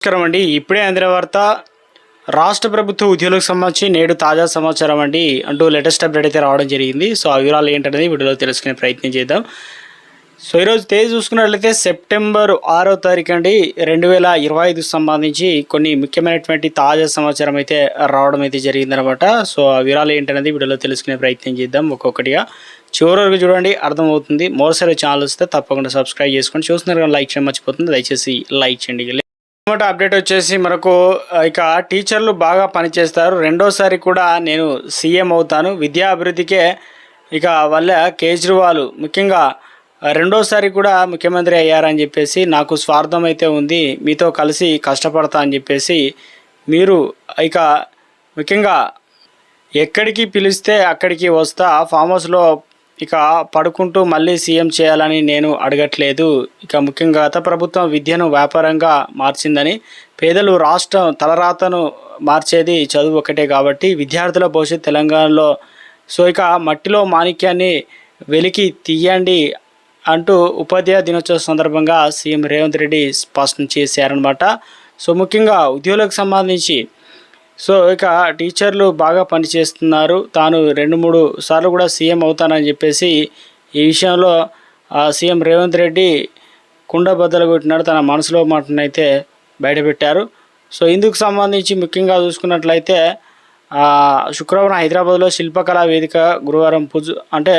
నమస్కారం అండి. ఇప్పుడే అందిన వార్త రాష్ట్ర ప్రభుత్వ ఉద్యోగులకు సంబంధించి నేడు తాజా సమాచారం అండి. అంటూ లేటెస్ట్ అప్డేట్ అయితే రావడం జరిగింది. సో ఆ వివరాలు ఏంటనేది వీడియోలో తెలుసుకునే ప్రయత్నం చేద్దాం. సో ఈరోజు తేదీ చూసుకున్నట్లయితే సెప్టెంబర్ ఆరో తారీఖు అండి. రెండు వేల ఇరవై ఐదు సంబంధించి కొన్ని ముఖ్యమైనటువంటి తాజా సమాచారం అయితే రావడం అయితే జరిగిందనమాట. సో ఆ వివరాలు ఏంటనేది వీడియోలో తెలుసుకునే ప్రయత్నం చేద్దాం ఒక్కొక్కటిగా. చివరి వరకు చూడండి అర్థమవుతుంది. మరోసారి ఛానల్ వస్తే తప్పకుండా సబ్స్క్రైబ్ చేసుకోండి చూస్తున్నారు కానీ లైక్ చేయడం మర్చిపోతుంది. దయచేసి లైక్ చేయండి. మొదటి అప్డేట్ వచ్చేసి మనకు ఇక టీచర్లు బాగా పనిచేస్తారు. రెండోసారి కూడా నేను సీఎం అవుతాను. విద్యా అభివృద్ధికే ఇక వల్ల కేజ్రీవాల్ ముఖ్యంగా రెండోసారి కూడా ముఖ్యమంత్రి అయ్యారని చెప్పేసి నాకు స్వార్థం అయితే ఉంది. మీతో కలిసి కష్టపడతా అని చెప్పేసి మీరు ఇక ముఖ్యంగా ఎక్కడికి పిలిస్తే అక్కడికి వస్తా ఫామ్ హౌస్లో ఇక పడుకుంటూ మళ్ళీ సీఎం చేయాలని నేను అడగట్లేదు. ఇక ముఖ్యంగా గత ప్రభుత్వం విద్యను వ్యాపారంగా మార్చిందని పేదలు రాష్ట్రం తలరాతను మార్చేది చదువు ఒకటే కాబట్టి విద్యార్థుల భవిష్యత్ తెలంగాణలో సో ఇక మట్టిలో మాణిక్యాన్ని వెలికి తీయండి అంటూ ఉపాధ్యాయ దినోత్సవ సందర్భంగా సీఎం రేవంత్ రెడ్డి స్పష్టం చేశారనమాట సో ముఖ్యంగా ఉద్యోగులకు సంబంధించి సో ఇక టీచర్లు బాగా పనిచేస్తున్నారు. తాను రెండు మూడు సార్లు కూడా సీఎం అవుతానని చెప్పేసి ఈ విషయంలో సీఎం రేవంత్ రెడ్డి కుండ బద్దలు కొట్టినాడు. తన మనసులో మాటనైతే బయటపెట్టారు. సో ఇందుకు సంబంధించి ముఖ్యంగా చూసుకున్నట్లయితే శుక్రవారం హైదరాబాద్లో శిల్పకళా వేదిక గురువారం పూజ అంటే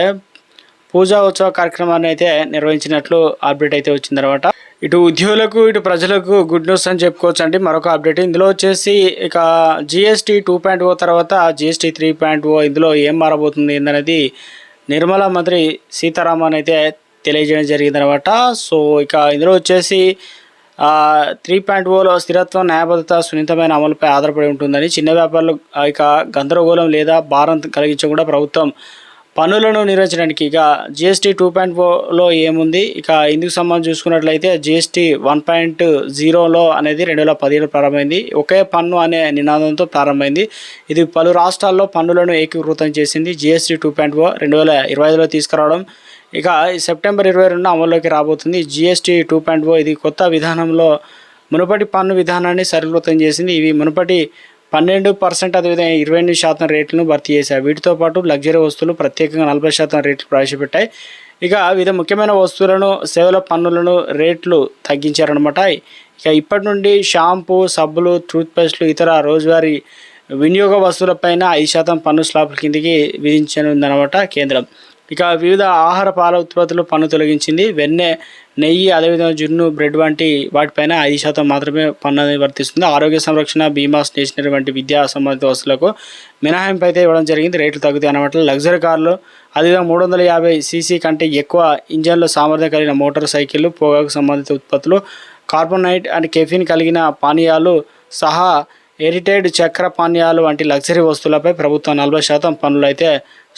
పూజా ఉత్సవ కార్యక్రమాన్ని అయితే నిర్వహించినట్లు అప్డేట్ అయితే వచ్చిందనమాట ఇటు ఉద్యోగులకు ఇటు ప్రజలకు గుడ్ న్యూస్ అని చెప్పుకోవచ్చు అండి మరొక అప్డేట్ ఇందులో వచ్చేసి ఇక జిఎస్టీ టూ పాయింట్ ఓ తర్వాత జిఎస్టీ త్రీ పాయింట్ ఓ ఇందులో ఏం మారబోతుంది ఏందనేది నిర్మలా మంత్రి సీతారామన్ అయితే తెలియజేయడం జరిగిందనమాట సో ఇక ఇందులో వచ్చేసి త్రీ పాయింట్ ఓలో స్థిరత్వం న్యాయబద్ధత సున్నితమైన అమలుపై ఆధారపడి ఉంటుందని చిన్న వ్యాపారులు ఇక గందరగోళం లేదా భారం కలిగించకుండా ప్రభుత్వం పన్నులను నిర్వహించడానికి ఇక జిఎస్టీ టూ పాయింట్ ఫోర్లో ఏముంది? ఇక ఇందుకు సంబంధించి చూసుకున్నట్లయితే జిఎస్టీ వన్ పాయింట్ జీరోలో అనేది రెండు వేల పదిహేను ప్రారంభమైంది. ఒకే పన్ను అనే నినాదంతో ప్రారంభమైంది. ఇది పలు రాష్ట్రాల్లో పన్నులను ఏకీకృతం చేసింది జిఎస్టీ టూ పాయింట్ ఫోర్ రెండు వేల ఇరవై ఐదులో తీసుకురావడం. ఇక సెప్టెంబర్ ఇరవై రెండు అమల్లోకి రాబోతుంది జిఎస్టీ టూ పాయింట్ ఫోర్ ఇది కొత్త విధానంలో మునుపటి పన్ను విధానాన్ని సరళీకృతం చేసింది. ఇవి మునుపటి పన్నెండు పర్సెంట్ అదేవిధంగా ఇరవై ఎనిమిది శాతం రేట్లను భర్తీ చేశాయి. వీటితో పాటు లగ్జరీ వస్తువులు ప్రత్యేకంగా నలభై శాతం రేట్లు ప్రవేశపెట్టాయి. ఇక వివిధ ముఖ్యమైన వస్తువులను సేవల పన్నులను రేట్లు తగ్గించారనమాట ఇక ఇప్పటి నుండి షాంపూ సబ్బులు టూత్పేస్ట్లు ఇతర రోజువారీ వినియోగ వస్తువులపైన ఐదు శాతం పన్ను స్లాబ్ల కిందికి విధించనుందనమాట కేంద్రం. ఇక వివిధ ఆహార పాల ఉత్పత్తులు పన్ను తొలగించింది. వెన్నె నెయ్యి అదేవిధంగా జున్ను బ్రెడ్ వంటి వాటిపైన ఐదు శాతం మాత్రమే పన్ను అనేది వర్తిస్తుంది. ఆరోగ్య సంరక్షణ బీమా స్టేషనరీ వంటి విద్యా సంబంధిత వస్తువులకు మినహాయింపు అయితే ఇవ్వడం జరిగింది. రేట్లు తగ్గుతాయి అన్నమాట. లగ్జరీ కార్లు అదేవిధంగా మూడు వందల యాభై సీసీ కంటే ఎక్కువ ఇంజన్లు సామర్థ్యం కలిగిన మోటార్ సైకిళ్ళు పొగాకు సంబంధిత ఉత్పత్తులు కార్బోనైట్ అండ్ కెఫిన్ కలిగిన పానీయాలు సహా హెరిటేజ్ చక్ర పానీయాలు వంటి లగ్జరీ వస్తువులపై ప్రభుత్వం నలభై శాతం పన్నులు అయితే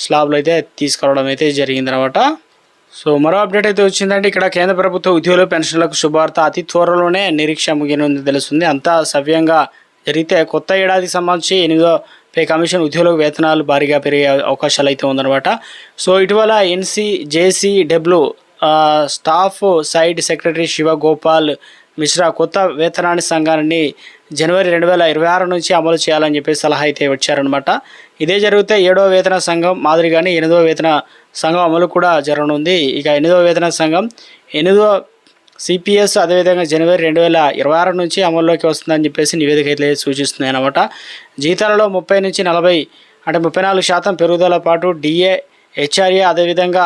స్లాబ్లు అయితే తీసుకురావడం అయితే జరిగిందనమాట. సో మరో అప్డేట్ అయితే వచ్చిందంటే ఇక్కడ కేంద్ర ప్రభుత్వ ఉద్యోగుల పెన్షన్లకు శుభార్త. అతి త్వరలోనే నిరీక్ష ముగినుంది తెలుస్తుంది. అంతా సవ్యంగా జరిగితే కొత్త ఏడాదికి సంబంధించి ఎనిమిదో పే కమిషన్ ఉద్యోగులకు వేతనాలు భారీగా పెరిగే అవకాశాలు అయితే ఉందన్నమాట సో ఇటీవల NC JC W staff side secretary Shivgopal Mishra కొత్త వేతనాన్ని సంఘాన్ని జనవరి రెండు వేల ఇరవై ఆరు నుంచి అమలు చేయాలని చెప్పి సలహా అయితే వచ్చారనమాట ఇదే జరిగితే ఏడవ వేతన సంఘం మాదిరిగానే ఎనిమిదవ వేతన సంఘం అమలు కూడా జరగనుంది. ఇక ఎనిమిదవ వేతన సంఘం ఎనిమిదవ సిపిఎస్ అదేవిధంగా జనవరి రెండు వేల ఇరవై ఆరు నుంచి అమల్లోకి వస్తుందని చెప్పేసి నివేదిక అయితే సూచిస్తుంది అనమాట జీతాలలో ముప్పై నుంచి నలభై అంటే ముప్పై నాలుగు శాతం పెరుగుదల పాటు డిఏ హెచ్ఆర్ఏ అదేవిధంగా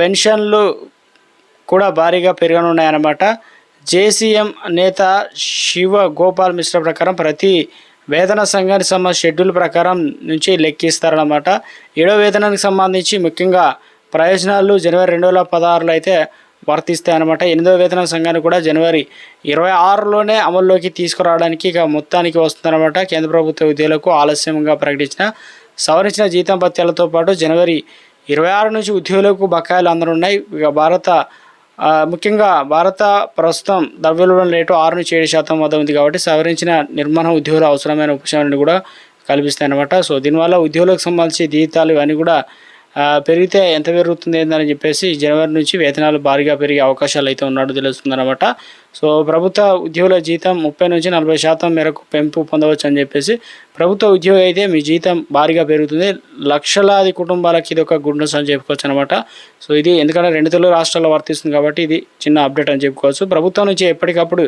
పెన్షన్లు కూడా భారీగా పెరగనున్నాయన్నమాట. జేసీఎం నేత శివ గోపాల్ మిశ్రా ప్రకారం ప్రతి వేతన సంఘానికి సంబంధించిన షెడ్యూల్ ప్రకారం నుంచి లెక్కిస్తారన్నమాట. ఏడో వేతనానికి సంబంధించి ముఖ్యంగా ప్రయోజనాలు జనవరి రెండు వేల పదహారులో అయితే వర్తిస్తాయన్నమాట. ఎనిమిదవ వేతన సంఘాన్ని కూడా జనవరి ఇరవై ఆరులోనే అమల్లోకి తీసుకురావడానికి ఇక మొత్తానికి వస్తుందన్నమాట. కేంద్ర ప్రభుత్వ ఉద్యోగులకు ఆలస్యంగా ప్రకటించిన సవరించిన జీతం భత్యాలతో పాటు జనవరి ఇరవై ఆరు నుంచి ఉద్యోగులకు బకాయిలు అందనున్నాయి. ఇక భారత ముఖ్యంగా భారత ప్రస్తుతం ద్రవ్యోల్బణం రేటు ఆరు నుంచి ఏడు శాతం వద్ద ఉంది కాబట్టి సవరించిన నిర్మాణ ఉద్యోగుల అవసరమైన ఉపశమనాన్ని కూడా కల్పిస్తాయి అన్నమాట సో దీనివల్ల ఉద్యోగులకు సంబంధించి జీతాలు ఇవన్నీ కూడా పెరిగితే ఎంత పెరుగుతుంది ఏందని చెప్పేసి జనవరి నుంచి వేతనాలు భారీగా పెరిగే అవకాశాలు అయితే ఉన్నట్టు తెలుస్తుందన్నమాట. సో ప్రభుత్వ ఉద్యోగుల జీతం ముప్పై నుంచి నలభై శాతం మేరకు పెంపు పొందవచ్చు అని చెప్పేసి ప్రభుత్వ ఉద్యోగి అయితే మీ జీతం భారీగా పెరుగుతుంది. లక్షలాది కుటుంబాలకి ఇది ఒక గుడ్ న్యూస్ అని చెప్పుకోవచ్చు అనమాట సో ఇది ఎందుకంటే రెండు తెలుగు రాష్ట్రాల్లో వర్తిస్తుంది కాబట్టి ఇది చిన్న అప్డేట్ అని చెప్పుకోవచ్చు. ప్రభుత్వం నుంచి ఎప్పటికప్పుడు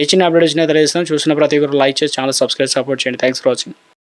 ఏ చిన్న అప్డేట్ వచ్చినా తెలియజేస్తాం చూసిన ప్రతి ఒక్కరు లైక్ చేసి ఛానల్ సబ్స్క్రైబ్ సపోర్ట్ చేయండి. Thanks for watching